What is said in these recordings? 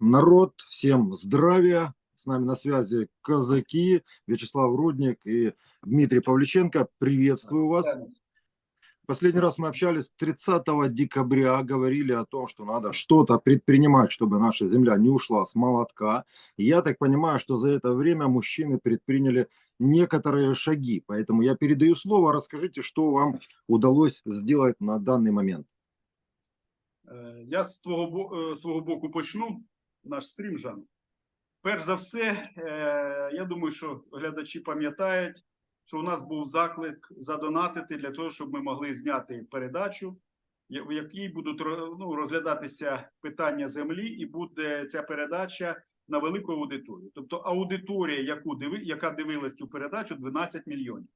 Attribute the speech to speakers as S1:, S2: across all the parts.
S1: народ, всем здравия. С нами на связи казаки, Вячеслав Рудник и Дмитрий Павличенко. Приветствую вас. Последний раз мы общались 30 декабря, говорили о том, что надо что-то предпринимать, чтобы наша земля не ушла с молотка. Я так понимаю, что за это время мужчины предприняли некоторые шаги. Поэтому я передаю слово. Расскажите, что вам удалось сделать на данный момент.
S2: Е, Я з твого е, свого боку почну наш стрім, Жан. Перш за все, е, я думаю, що глядачі пам'ятають, що у нас був заклик задонатити для того, щоб ми могли зняти передачу, в якій будуть ну, розглядатися питання землі, і буде ця передача на велику аудиторію. Тобто аудиторія, яку диви, яка дивилась цю передачу, 12 мільйонів.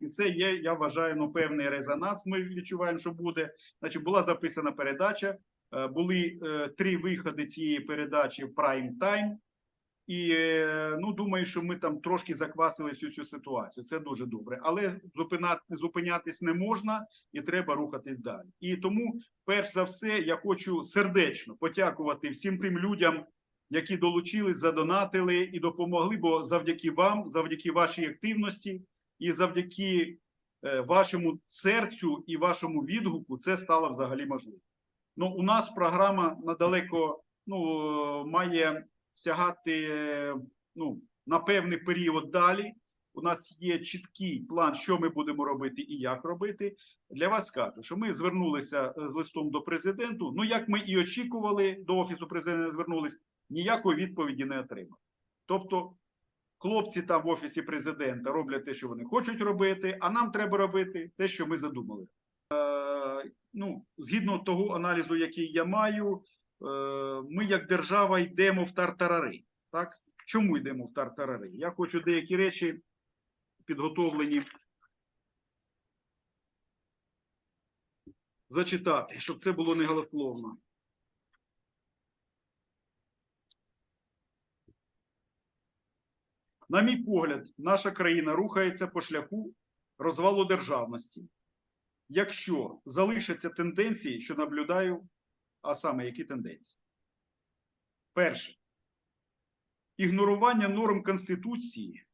S2: І це є, я вважаю, ну, певний резонанс. Ми відчуваємо, що буде. Значить, була записана передача. е, Були е, три виходи цієї передачі в прайм тайм. І е, ну, думаю, що ми там трошки заквасили всю цю ситуацію. Це дуже добре. Але зупинати, зупинятись не можна і треба рухатись далі. І тому, перш за все, я хочу сердечно подякувати всім тим людям, які долучились, задонатили і допомогли. Бо завдяки вам, завдяки вашій активності і завдяки е, вашому серцю і вашому відгуку це стало взагалі можливо. Ну, у нас програма надалеко ну, має сягати ну, на певний період далі. У нас є чіткий план, що ми будемо робити і як робити. Для вас скажу, що ми звернулися е, з листом до президенту. Ну, як ми і очікували, до офісу президента звернулись, ніякої відповіді не отримали. Тобто, хлопці там в офісі президента роблять те, що вони хочуть робити, а нам треба робити те, що ми задумали. Е, ну, згідно того аналізу, який я маю, е, ми як держава йдемо в тартарари. Так? Чому йдемо в тартарари? Я хочу деякі речі підготовлені зачитати, щоб це було не голословно. На мій погляд, наша країна рухається по шляху розвалу державності. Якщо залишаться тенденції, що наблюдаю, а саме які тенденції? Перше. Ігнорування норм Конституції,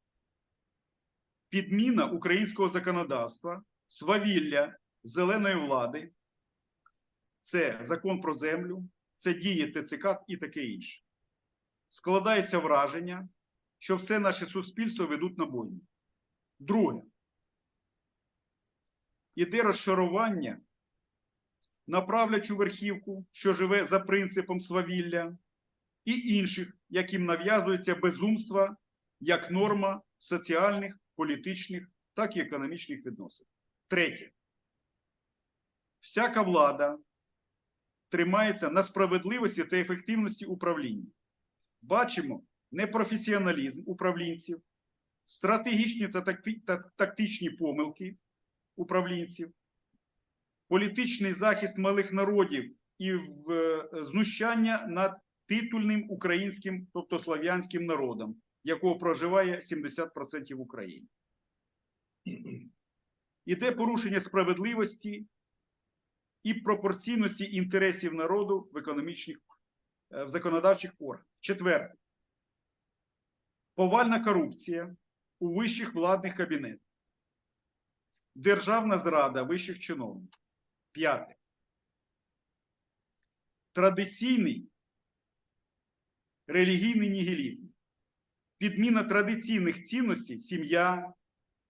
S2: підміна українського законодавства, свавілля зеленої влади, це закон про землю, це дії ТЦК і таке інше. Складається враження, що все наше суспільство ведуть на бойню. Друге. Іде розшарування на правлячу верхівку, що живе за принципом свавілля, і інших, яким нав'язується безумство як норма соціальних, політичних, так і економічних відносин. Третє. Всяка влада тримається на справедливості та ефективності управління. Бачимо непрофесіоналізм управлінців, стратегічні та такти- та тактичні помилки управлінців, політичний захист малих народів і е, знущання над титульним українським, тобто слав'янським народом, якого проживає 70% в Україні. Іде порушення справедливості і пропорційності інтересів народу в економічних е, в законодавчих органах. Четверте. Повальна корупція у вищих владних кабінетах. Державна зрада вищих чиновників. П'яте. Традиційний релігійний нігілізм. Підміна традиційних цінностей, сім'я,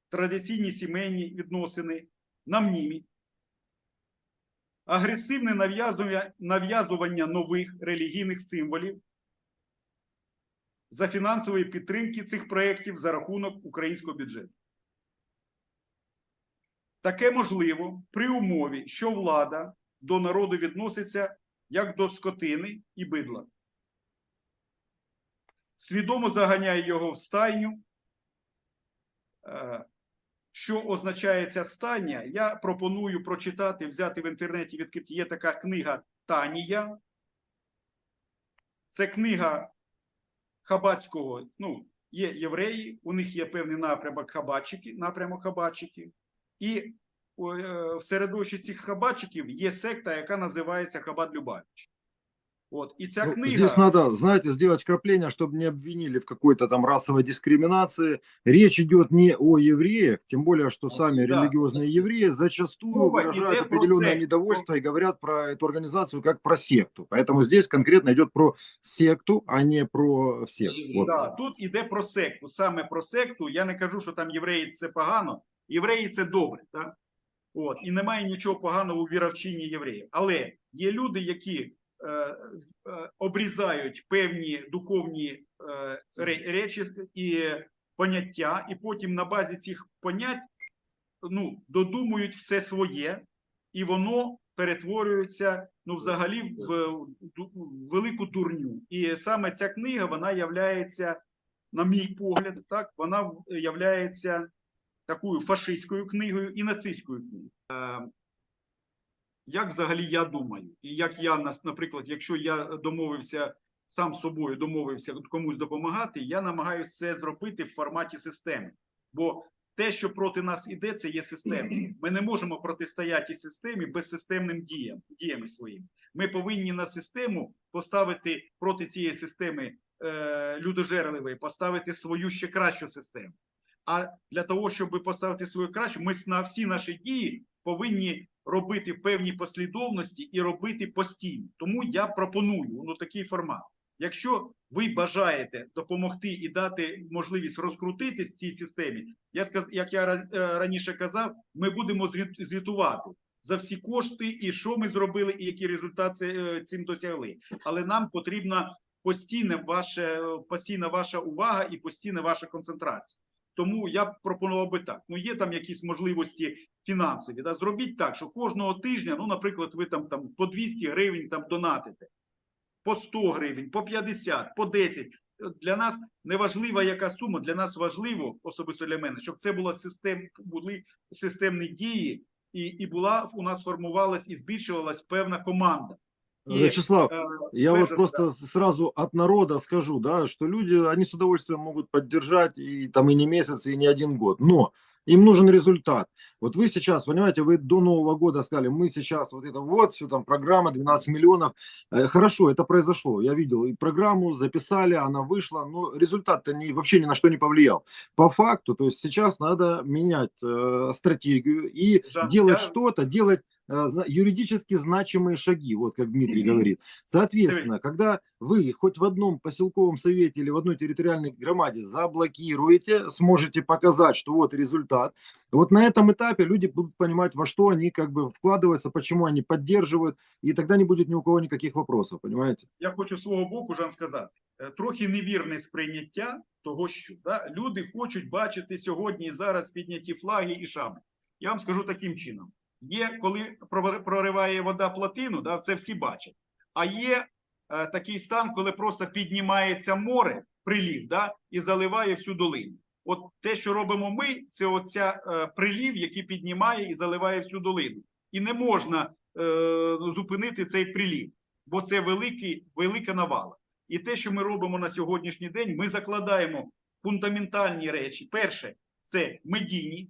S2: традиційні сімейні відносини на мнімі. Агресивне нав'язування, нових релігійних символів за фінансової підтримки цих проєктів за рахунок українського бюджету. Таке можливо при умові, що влада до народу відноситься як до скотини і бидла. Свідомо заганяє його в стайню. Е, Що означає ця стайня? Я пропоную прочитати, взяти в інтернеті відкриті. Є така книга Танія. Це книга Хабацького. Ну, є євреї, у них є певний напрямок хабачики, напрямок хабатчиків. І е, в середовищі цих хабачиків є секта, яка називається Хабат Любавич. От і ця
S1: Ну,
S2: книга
S1: Здесь надо, знаете, сделать вкрапление, чтобы не обвинили в какой-то там расовой дискриминации. Речь идет не о евреях, тем более, что сами
S2: Да,
S1: религиозные
S2: спасибо.
S1: евреи зачастую
S2: Мова
S1: выражают
S2: идет про
S1: определенное
S2: секту.
S1: недовольство и говорят про эту организацию как про секту. Поэтому здесь конкретно идет про секту, а не про всех. Вот.
S2: Да, тут іде про секту. Саме про секту. Я не кажу, що там євреї це погано. Євреї це добре. Так? От. І немає нічого поганого у віровчині євреїв. Але є люди, які е, е, обрізають певні духовні е, речі і поняття, і потім на базі цих понять ну, додумують все своє, і воно перетворюється ну, взагалі в, в в велику дурню. І саме ця книга, вона являється, на мій погляд, так, вона являється такою фашистською книгою і нацистською книгою. Як взагалі я думаю, і як я, нас- наприклад, якщо я домовився сам собою, домовився комусь допомагати, я намагаюся це зробити в форматі системи. Бо те, що проти нас іде, це є система. Ми не можемо протистояти системі безсистемним діям, діями своїми. Ми повинні на систему поставити проти цієї системи е, людожерливої, поставити свою ще кращу систему. А для того, щоб поставити свою кращу, ми на всі наші дії повинні робити в певній послідовності і робити постійно. Тому я пропоную ну, такий формат. Якщо ви бажаєте допомогти і дати можливість розкрутитись в цій системі, я сказ, як я е, раніше казав, ми будемо звіт- звітувати за всі кошти, і що ми зробили, і які результати е, цим досягли. Але нам потрібна постійна ваша, постійна ваша увага і постійна ваша концентрація. Тому я пропонував би так. Ну, є там якісь можливості фінансові. Да? Зробіть так, що кожного тижня, ну, наприклад, ви там, там по 200 гривень там донатите, по 100 гривень, по 50, по 10. Для нас не важлива яка сума, для нас важливо, особисто для мене, щоб це була систем, були системні дії, і, і була у нас формувалась і збільшувалась певна команда. І,
S1: Вячеслав,
S2: е,
S1: Я вот просто сразу от народа скажу, да, что люди, они с удовольствием могут поддержать и там и не месяц, и не один год, но им нужен результат. Вот вы сейчас, понимаете, вы до Нового года сказали, мы сейчас вот это вот, все там программа 12 миллионов. Э, Хорошо, это произошло, я видел и программу записали, она вышла, но результат-то не, вообще ни на что не повлиял. По факту, то есть сейчас надо менять э, стратегию и
S2: Жан,
S1: делать
S2: я-
S1: что-то, делать э, юридически значимые шаги, вот как Дмитрий
S2: Мгм.
S1: говорит. Соответственно, когда вы хоть в одном поселковом совете или в одной территориальной громаде заблокируете, сможете показать, что вот результат, вот на этом этапе люди будут понимать, во что они как бы вкладываются, почему они поддерживают, и тогда не будет ни у кого никаких вопросов, понимаете?
S2: я хочу з свого боку Жан сказати, е, трохи невірне сприйняття того, що да, люди хочуть бачити сьогодні і зараз підняті флаги і шами. Я вам скажу таким чином: Є, коли прориває вода плотину, да, це всі бачать. А є е, такий стан, коли просто піднімається море, прилів, да, і заливає всю долину. От те, що робимо ми, це оця е, прилів, який піднімає і заливає всю долину. І не можна е, зупинити цей прилів бо це великий, велика навала. І те, що ми робимо на сьогоднішній день, ми закладаємо фундаментальні речі. Перше, це медійні,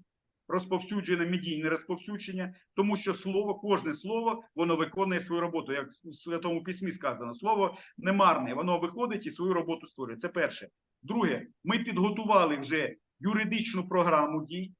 S2: розповсюджене медійне розповсюдження, тому що слово, кожне слово, воно виконує свою роботу. Як в Святому Письмі сказано, слово не марне, воно виходить і свою роботу створює. Це перше. Друге, ми підготували вже юридичну програму дій,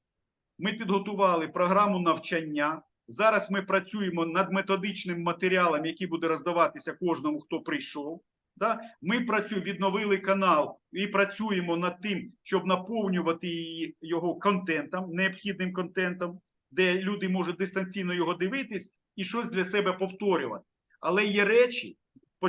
S2: ми підготували програму навчання. Зараз ми працюємо над методичним матеріалом, який буде роздаватися кожному, хто прийшов. Да? Ми працюємо, відновили канал і працюємо над тим, щоб наповнювати її його контентом, необхідним контентом, де люди можуть дистанційно його дивитись і щось для себе повторювати. Але є речі,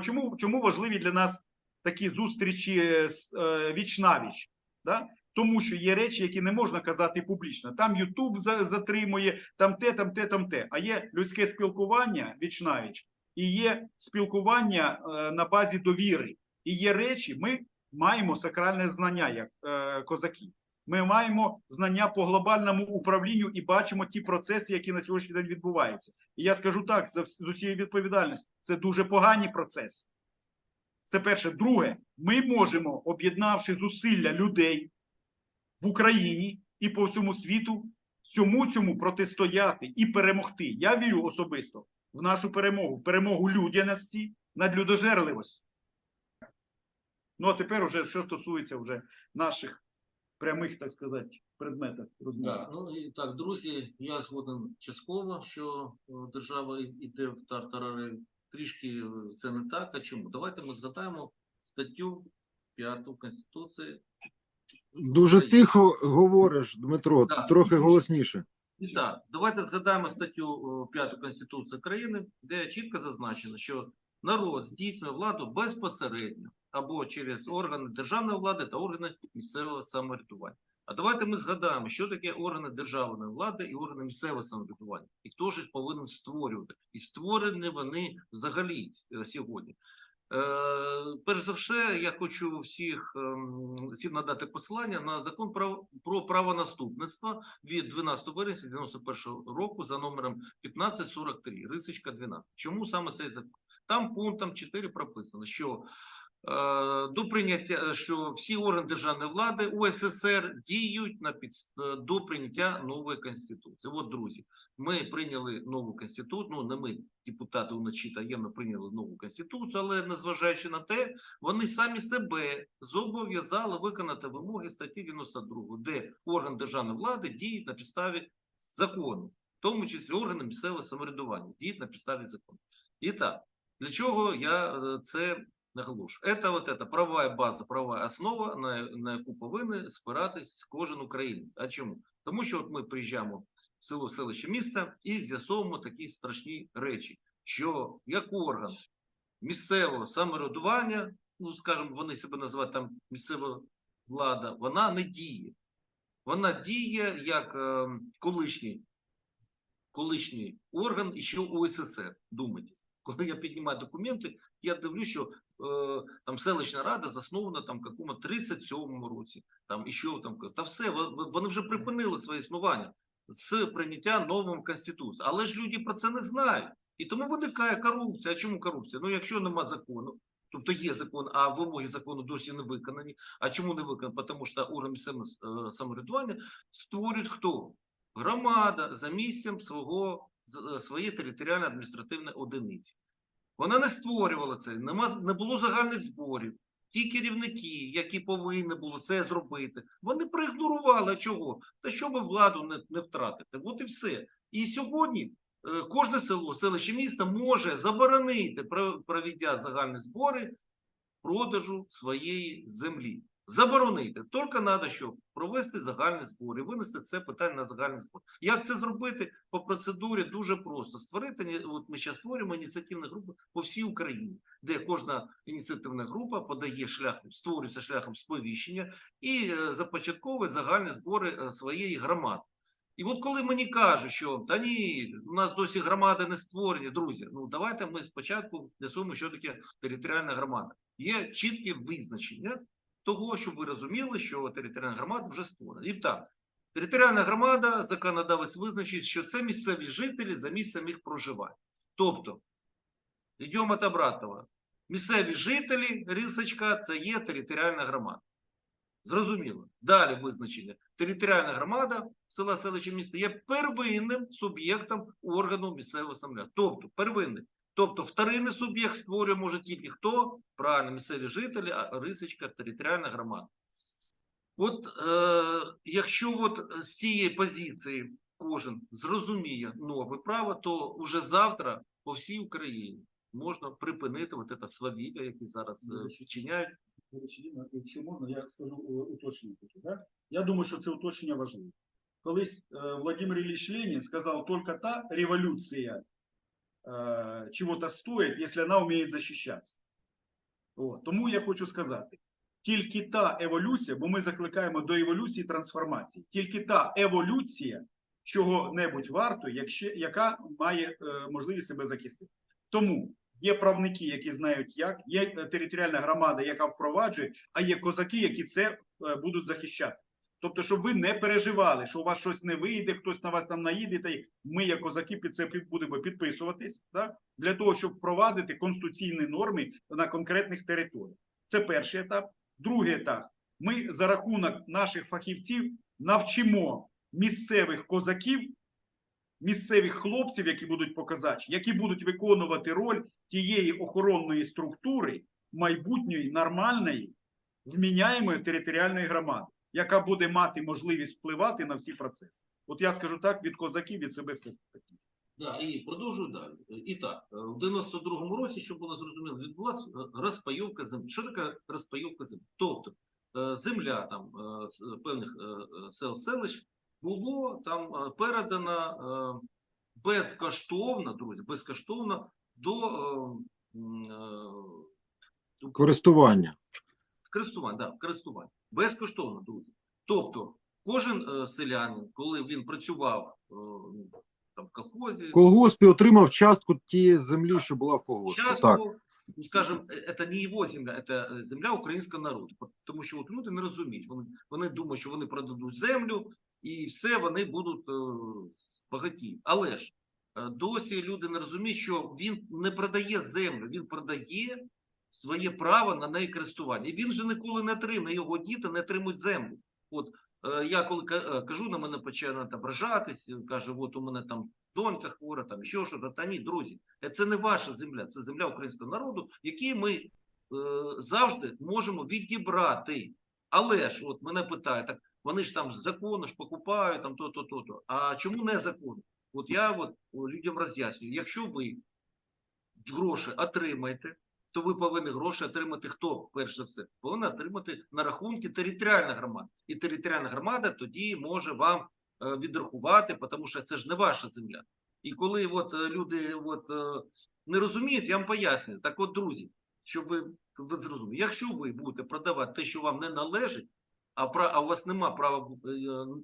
S2: чому, чому важливі для нас такі зустрічі е, з, е, віч-навіч? Да? Тому що є речі, які не можна казати публічно. Там Ютуб затримує, там те, там те, там те. А є людське спілкування віч-навіч, і є спілкування е, на базі довіри. І є речі, ми маємо сакральне знання як е, козаки. Ми маємо знання по глобальному управлінню і бачимо ті процеси, які на сьогоднішній день відбуваються. І я скажу так, з усією відповідальністю, це дуже погані процеси. Це перше. Друге, ми можемо, об'єднавши зусилля людей в Україні і по всьому світу, всьому цьому протистояти і перемогти. Я вірю особисто в нашу перемогу, в перемогу людяності над людожерливостю. Ну, а тепер уже що стосується вже наших прямих, так сказати, предметів розмови.
S3: Да, ну і так, друзі, я згоден частково, що е, держава йде в тартарари. Трішки е, це не так. А чому? Давайте ми згадаємо статтю 5 Конституції.
S1: Дуже тихо говориш, Дмитро,
S3: Да.
S1: трохи голосніше.
S3: І так, давайте згадаємо статтю 5 Конституції України, де чітко зазначено, що народ здійснює владу безпосередньо або через органи державної влади та органи місцевого самоврядування. А давайте ми згадаємо, що таке органи державної влади і органи місцевого самоврядування, і хто ж їх повинен створювати. І створені вони взагалі е, сьогодні. Е, перш за все, я хочу всіх, ем, всім надати посилання на закон про, правонаступництво від 12 вересня 91 року за номером 1543, рисочка 12. Чому саме цей закон? Там пунктом 4 прописано, що до прийняття, що всі органи державної влади УССР діють на під, до прийняття нової конституції. От, друзі, ми прийняли нову конституцію. Ну не ми, депутати вночі таємно прийняли нову конституцію, але незважаючи на те, вони самі себе зобов'язали виконати вимоги статті 92, де орган державної влади діють на підставі закону, в тому числі органи місцевого самоврядування діють на підставі закону. І так, для чого я е, це наголошую? Це вот эта правова база, правова основа, на, на яку повинен спиратись кожен українець. А чому? Тому що от ми приїжджаємо в село, селище міста і з'ясовуємо такі страшні речі, що як орган місцевого самоврядування, ну скажімо, вони себе називають там місцева влада, вона не діє. Вона діє як е, колишній, колишній орган і що УССР. Думайте. Коли я піднімаю документи, я дивлюсь, що е, там селищна рада заснована там в якому 37-му році, там і що там та все, вони вже припинили своє існування з прийняття нової конституції. Але ж люди про це не знають. І тому виникає корупція. А чому корупція? Ну, якщо нема закону, тобто є закон, а вимоги закону досі не виконані. А чому не виконані? Тому що орган місцевого е, самоврядування створюють хто? Громада за місцем свого е, своєї територіальної адміністративної одиниці. Вона не створювала це, не було загальних зборів. Ті керівники, які повинні були це зробити, вони проігнорували чого? Та щоб владу не, не втратити. От і все. І сьогодні е, кожне село, селище міста може заборонити, про- проведя загальні збори, продажу своєї землі. Заборонити. Тільки треба, що провести загальні збори, винести це питання на загальний збор. Як це зробити по процедурі? Дуже просто. Створити, от ми зараз створюємо ініціативні групи по всій Україні, де кожна ініціативна група подає шляхом, створюється шляхом сповіщення і е, започатковує загальні збори е, своєї громади. І от коли мені кажуть, що та ні, у нас досі громади не створені, друзі, ну давайте ми спочатку з'ясуємо, що таке територіальна громада. Є чітке визначення того, щоб ви розуміли, що територіальна громада вже створена. І так, територіальна громада, законодавець визначить, що це місцеві жителі за місцем їх проживання. Тобто, йдемо від обратного. Місцеві жителі, рисочка, це є територіальна громада. Зрозуміло. Далі визначення. Територіальна громада села, селища, міста є первинним суб'єктом органу місцевого самоврядування. Тобто, первинним. Тобто, вторинний суб'єкт створює може тільки хто? Правильно, місцеві жителі, а рисочка, територіальна громада. От е, якщо от з цієї позиції кожен зрозуміє норми права, то уже завтра по всій Україні можна припинити от це свавілля, яке зараз е,
S2: Діма, Якщо можна, я скажу уточнення таке. Да? Я думаю, що це уточнення важливе. Колись е, Владимир Ильич Ленин сказав, тільки та революція чого-то стоїть, якщо вона вміє захищатися. О, тому я хочу сказати, тільки та еволюція, бо ми закликаємо до еволюції трансформації, тільки та еволюція чого-небудь варто, якщо, яка має е, можливість себе захистити. Тому є правники, які знають як, є е, територіальна громада, яка впроваджує, а є козаки, які це е, будуть захищати. Тобто, щоб ви не переживали, що у вас щось не вийде, хтось на вас там наїде, та ми, як козаки, під це будемо підписуватись, да? для того, щоб впровадити конституційні норми на конкретних територіях. Це перший етап. Другий етап. Ми за рахунок наших фахівців навчимо місцевих козаків місцевих хлопців, які будуть показачі, які будуть виконувати роль тієї охоронної структури майбутньої нормальної, вміняємої територіальної громади, яка буде мати можливість впливати на всі процеси. От я скажу так від козаків, від себе скажу.
S3: Да, і продовжую далі. І так, е, в 92-му році, щоб було зрозуміло, відбулася розпайовка землі. Що таке розпайовка землі? Тобто е, земля там е, з певних сел селищ було там передана безкоштовно, друзі, безкоштовно до
S1: Користування
S3: користування, да, користування. Безкоштовно, друзі. Тобто, кожен е, селянин, коли він працював е, ну, там в колхозі,
S1: В колгоспі отримав частку тієї землі, що була в колгоспі.
S3: Сейчас,
S1: Так.
S3: ну, скажем, э, это не его земля, это э, земля українського народу. Тому що от люди не розуміють. Вони, вони думають, що вони продадуть землю і все вони будуть е, багаті. Але ж е, досі люди не розуміють, що він не продає землю, він продає своє право на неї користування. І він же ніколи не отримає, його діти не отримують землю. От е, я коли е, кажу, на мене починають ображатись, каже, от у мене там донька хвора, там ще щось. Та ні, друзі, Е, це не ваша земля, це земля українського народу, які ми е, завжди можемо відібрати. Але ж, от мене питають, так вони ж там з закону ж покупають, там то-то, то-то. А чому не закон? От я от людям роз'яснюю, якщо ви гроші отримаєте, то ви повинні гроші отримати хто, перш за все? Повинні отримати на рахунки територіальна громада. І територіальна громада тоді може вам е, відрахувати, тому що це ж не ваша земля. І коли от е, люди от, е, не розуміють, я вам пояснюю. Так от, друзі, щоб ви, ви зрозуміли, якщо ви будете продавати те, що вам не належить, а, пра- а у вас нема права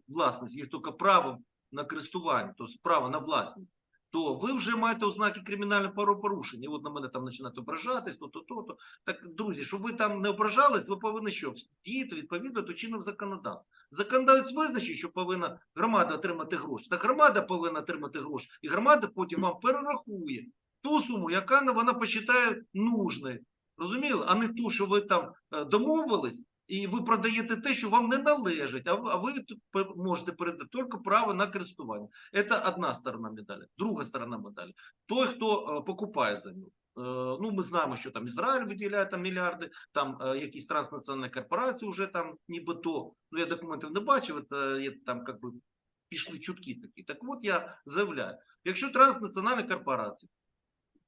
S3: власності, є тільки право на користування, тобто право на власність, то ви вже маєте ознаки кримінального правопорушення. І от на мене там починають ображатись, то, то, то. Так, друзі, щоб ви там не ображались, ви повинні що? Діяти відповідно до чинного законодавства. Законодавець визначив, що повинна громада отримати гроші. Так громада повинна отримати гроші, і громада потім вам перерахує ту суму, яка на- вона посчитає нужною. Розуміли? А не ту, що ви там е, домовились, і ви продаєте те, що вам не належить, а ви, можете передати тільки право на користування. Це одна сторона медалі. Друга сторона медалі. Той, хто е, покупає землю. Е, Ну, ми знаємо, що там Ізраїль виділяє там мільярди, там е, якісь транснаціональні корпорації вже там нібито. Ну, я документів не бачив, це є там як би пішли чутки такі. Так от я заявляю, якщо транснаціональні корпорації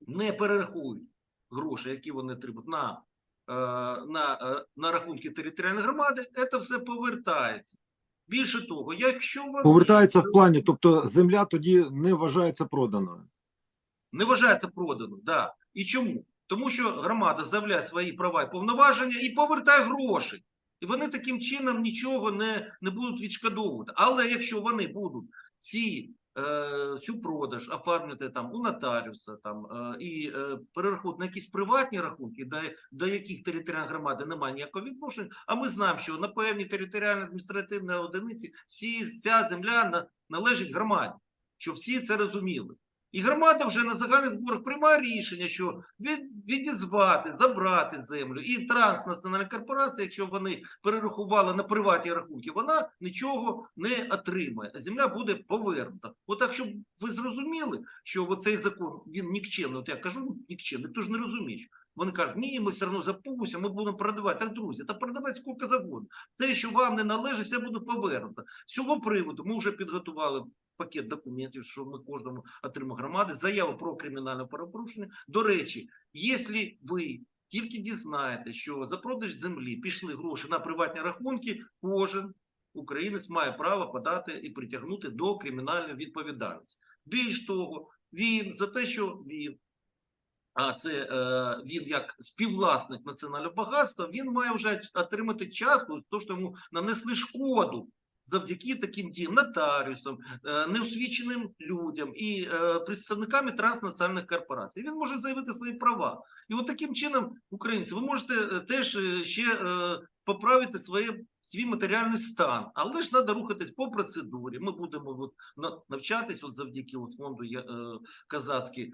S3: не перерахують гроші, які вони отримують на, на, е, на рахунки територіальної громади, це все повертається. Більше того, якщо вони
S1: Повертається в плані, тобто земля тоді не вважається проданою.
S3: не вважається проданим, да. І чому? Тому що громада заявляє свої права і повноваження і повертає гроші. І вони таким чином нічого не, не будуть відшкодовувати. Але якщо вони будуть ці е, цю продаж оформити там у нотаріуса там е, і е, перерахувати на якісь приватні рахунки, до, до яких територіальна громади немає ніякого відношення. А ми знаємо, що на певній територіальній адміністративній одиниці всі вся земля на, належить громаді, що всі це розуміли. І громада вже на загальних зборах приймає рішення, що від, відізвати, забрати землю. І транснаціональна корпорація, якщо вони перерахували на приватні рахунки, вона нічого не отримає. А земля буде повернута. От так, щоб ви зрозуміли, що цей закон він нікчемний. От я кажу нікчемний, хто ж не розуміє. Вони кажуть, ні, ми все одно запугуємося, ми будемо продавати. Так, друзі, та продавати скільки завгодно. Те, що вам не належить, все буде повернуто. З цього приводу ми вже підготували пакет документів, що ми кожному отримав громади, заяву про кримінальне правопорушення. До речі, якщо ви тільки дізнаєте, що за продаж землі пішли гроші на приватні рахунки, кожен українець має право подати і притягнути до кримінальної відповідальності. Більш того, він за те, що він а це е, він як співвласник національного багатства, він має вже отримати частку з того, що йому нанесли шкоду завдяки таким діям нотаріусам, е, неосвіченим людям і е, представниками транснаціональних корпорацій. Він може заявити свої права. І от таким чином, українці, ви можете теж ще поправити своє. Свій матеріальний стан, але ж треба рухатись по процедурі. Ми будемо от, навчатись от завдяки от фонду Казацький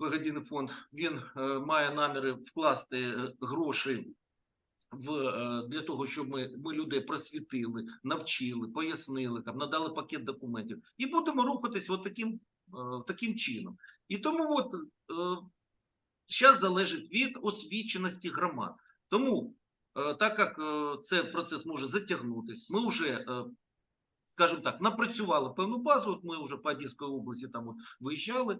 S3: благодійний фонд. Він е, має наміри вкласти е, гроші в, е, для того, щоб ми, ми людей просвітили, навчили, пояснили, там, надали пакет документів. І будемо рухатись от таким, таким чином. І тому от зараз залежить від освіченості громад. Тому, так як е, це процес може затягнутись, ми вже, скажімо так, напрацювали певну базу. От ми вже по Одеській області там виїжджали,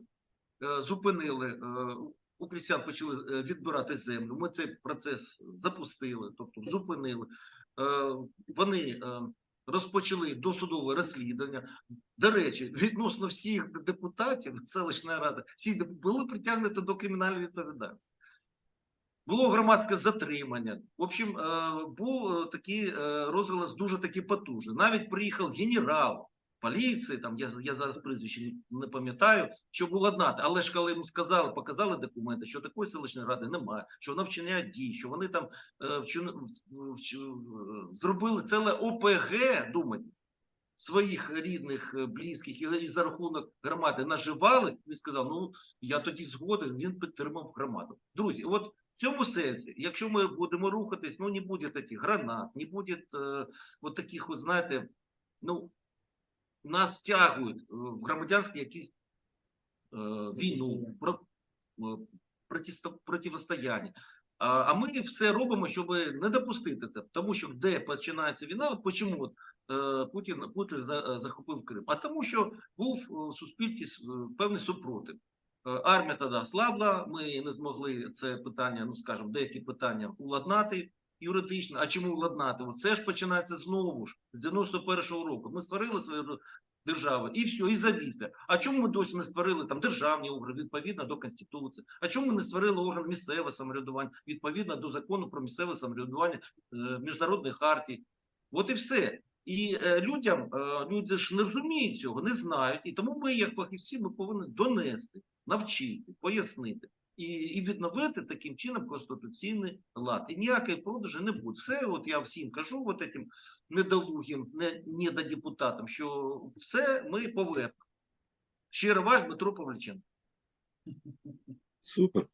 S3: зупинили. е, У крістян почали е, відбирати землю. Ми цей процес запустили, тобто зупинили. Е, Вони е, розпочали досудове розслідування. До речі, відносно всіх депутатів селищної ради, всі були притягнуті до кримінальної відповідальності. Було громадське затримання. В общем, е, був е, такий е, розголос дуже таки потужний. Навіть приїхав генерал поліції, там я, я зараз прізвище не- пам'ятаю, що було одна. Але ж коли йому сказали, показали документи, що такої селищної ради немає, що вона вчиняє дії, що вони там е, вчини- в- в- зробили ціле ОПГ, думайте, своїх рідних, е, близьких і, і за рахунок громади наживались, він сказав: ну я тоді згоден, він підтримав громаду. Друзі, от в цьому сенсі, якщо ми будемо рухатись, ну не буде таких гранат, не буде е, от таких, от, знаєте, ну нас втягують е, в громадянські якісь е, війну, про, е, протиста- противостояння. А, ми все робимо, щоб не допустити це. Тому що де починається війна, от чому от, е, Путін, Путін за, е, захопив Крим? А тому, що був е, в суспільстві е, певний супротив. Е, Армія тоді слабла, ми не змогли це питання, ну скажімо, деякі питання уладнати юридично. А чому уладнати? Це ж починається знову ж з 91-го року. Ми створили свою державу і все, і завісля. А чому ми досі не створили там державні органи відповідно до Конституції? А чому ми не створили орган місцевого самоврядування відповідно до закону про місцеве самоврядування е, міжнародних хартій? От і все. І е, людям е, люди ж не розуміють цього, не знають. І тому ми, як фахівці, ми повинні донести, навчити, пояснити і, і відновити таким чином конституційний лад. І ніякої продажі не буде. Все, от я всім кажу, от этим недолугим, не, недодепутатам, що все ми повернемо. Щиро ваш Дмитро Павліченко.
S1: Супер.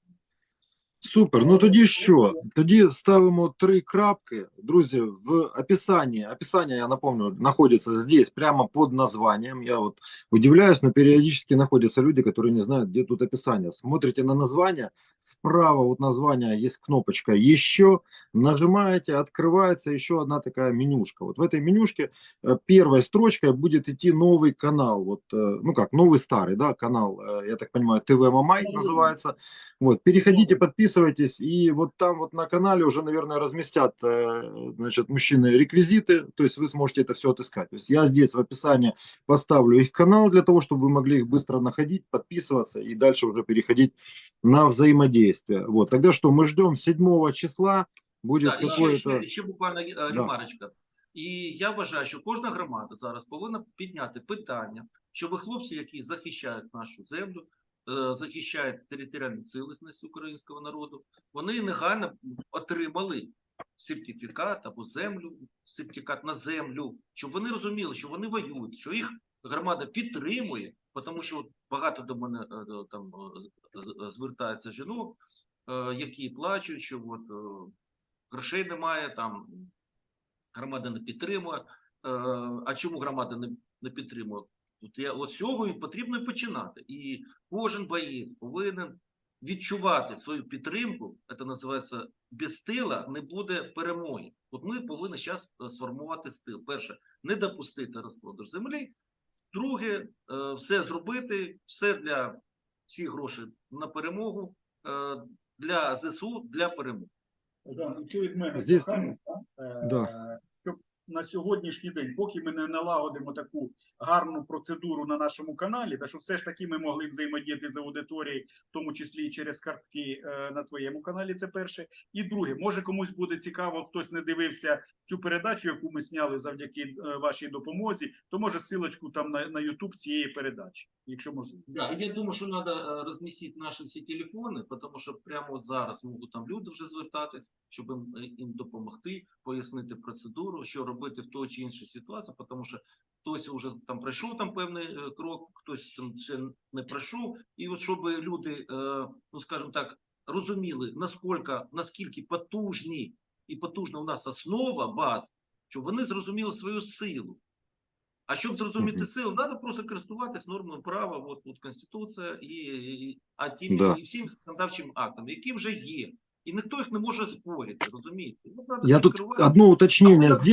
S1: Супер. Ну тоді що? Тоді ставимо три крапки. Друзі, в описании, описание, я напомню, находится здесь, прямо под названием. Я вот удивляюсь, но периодически находятся люди, которые не знают, где тут описание. Смотрите на название, справа от названия есть кнопочка «Еще», нажимаете, открывается еще одна такая менюшка. Вот в этой менюшке э, первой строчкой будет идти новый канал, вот, э, ну как, новый старый, да, канал, э, я так понимаю, ТВ Мамай называется. Вот, переходите, подписывайтесь, и вот там вот на канале уже, наверное, разместят, значит, мужчины реквизиты, то есть вы сможете это все отыскать. То есть я здесь в описании поставлю их канал для того, чтобы вы могли их быстро находить, подписываться и дальше уже переходить на взаимодействие. Вот, тогда что, мы ждем 7 числа, будет
S3: Так, і ще,
S1: какое-то...
S3: ще, ще буквально е, ремарочка. І я вважаю, що кожна громада зараз повинна підняти питання, щоб хлопці, які захищають нашу землю, е, захищають територіальну цілісність українського народу, вони негайно отримали сертифікат або землю, сертифікат на землю, щоб вони розуміли, що вони воюють, що їх громада підтримує, тому що багато до мене е, там е, звертається жінок, е, які плачуть, що от грошей немає, там громада не підтримує. А чому громада не, не підтримує? От я от цього і потрібно починати. І кожен боєць повинен відчувати свою підтримку. Це називається без тила не буде перемоги. От ми повинні зараз сформувати стил. Перше, не допустити розпродаж землі. Друге, е, все зробити, все для всіх грошей на перемогу, е, для ЗСУ, для перемоги.
S2: Від мене
S1: Здесь- Да.
S2: На сьогоднішній день, поки ми не налагодимо таку гарну процедуру на нашому каналі, та що все ж таки ми могли взаємодіяти з аудиторією, в тому числі і через картки е, на твоєму каналі. Це перше. І друге, може комусь буде цікаво, хтось не дивився цю передачу, яку ми сняли завдяки е, вашій допомозі, то може силочку там на, на цієї передачі, якщо можливо.
S3: Да, я думаю, що треба розмістити наші всі телефони, тому що прямо от зараз можуть там люди вже звертатись, щоб їм, е, їм допомогти, пояснити процедуру, що робити в той чи іншій ситуації, тому що хтось вже там пройшов там певний е, крок, хтось там ще не пройшов. І от щоб люди, е, ну скажімо так, розуміли, наскільки, наскільки потужні і потужна у нас основа, база, щоб вони зрозуміли свою силу. А щоб зрозуміти силу, треба просто користуватись нормами права, от, от Конституція і, і, а тим,
S1: Да.
S3: і всім законодавчим актом, які вже є. І ніхто їх не може зборити, розумієте? Ну,
S1: Я тут
S3: керувати.
S1: одно
S3: А
S1: уточнение
S3: потім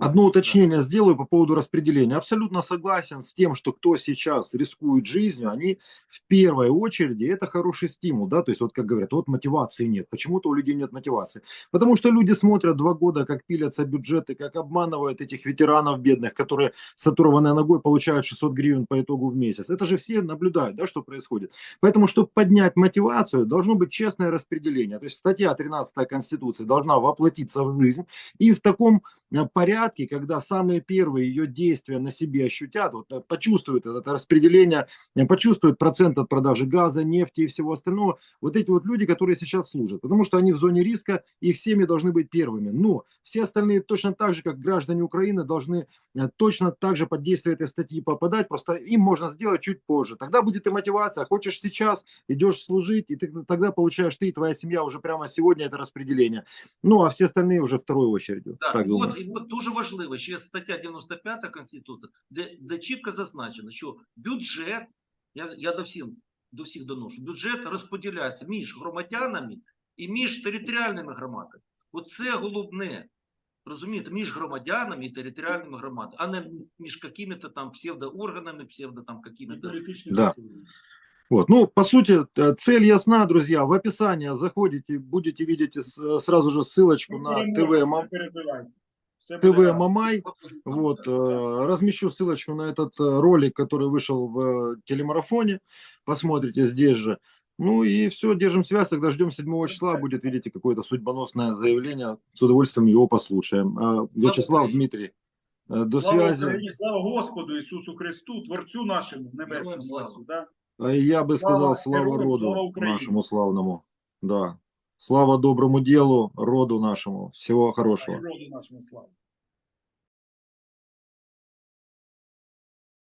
S1: Одно уточнение сделаю по поводу распределения. Абсолютно согласен с тем, что кто сейчас рискует жизнью, они в первой очереди, это хороший стимул, да, то есть вот как говорят, вот мотивации нет, почему-то у людей нет мотивации. Потому что люди смотрят два года, как пилятся бюджеты, как обманывают этих ветеранов бедных, которые с оторванной ногой получают 600 гривен по итогу в месяц. Это же все наблюдают, да, что происходит. Поэтому, чтобы поднять мотивацию, должно быть честное распределение. То есть статья 13 Конституции должна воплотиться в жизнь. И в таком э, порядке, когда самые первые ее действия на себе ощутят, вот, э, почувствуют это распределение, э, почувствуют процент от продажи газа, нефти и всего остального, вот эти вот люди, которые сейчас служат, потому что они в зоне риска, их семьи должны быть первыми. Но все остальные точно так же, как граждане Украины, должны э, точно так же под действие этой статьи попадать, просто им можно сделать чуть позже. Тогда будет и мотивация. Хочешь сейчас, идешь служить, и ты тогда получаешь ты и твоя семья уже прямо сегодня это распределение. Ну, а все остальные уже второй очередью.
S3: Так,
S1: так
S3: і,
S1: думаю
S3: от, і от дуже важливо, ще стаття 95 Конституції, де, де чітко зазначено, що бюджет, я, я до, всім, до всіх доношу, бюджет розподіляється між громадянами і між територіальними громадами. Оце головне. Розумієте, між громадянами і територіальними громадами, а не між какими-то там псевдоорганами, псевдо там
S2: І
S3: какими-то.
S2: політичні
S1: Да.
S2: сили.
S1: Вот, ну, по сути, э, цель ясна, друзья. В описании заходите, будете видеть с- сразу же ссылочку
S2: Ми
S1: на
S2: переможемо,
S1: ТВ, ТВ
S2: гаразд.
S1: Мамай. Вот, э, размещу ссылочку на этот э, ролик, который вышел в э, телемарафоне. Посмотрите здесь же. Ну и все, держим связь, тогда ждем 7 числа, будет, видите, какое-то судьбоносное заявление. С удовольствием его послушаем. А, Вячеслав,
S3: Украине.
S1: Дмитрий, э, до
S2: Слава
S1: связи.
S2: Україні, слава Господу Ісусу Христу, Творцю нашому
S3: Героям
S2: небесному
S3: слава.
S2: Отцю, да?
S1: А Я бы
S2: Слава
S1: сказал, слава
S2: героям,
S1: роду
S2: слава Украине.
S1: нашему славному. Да. Слава доброму делу, роду нашему. Всего хорошего.
S2: Роду нашому славу.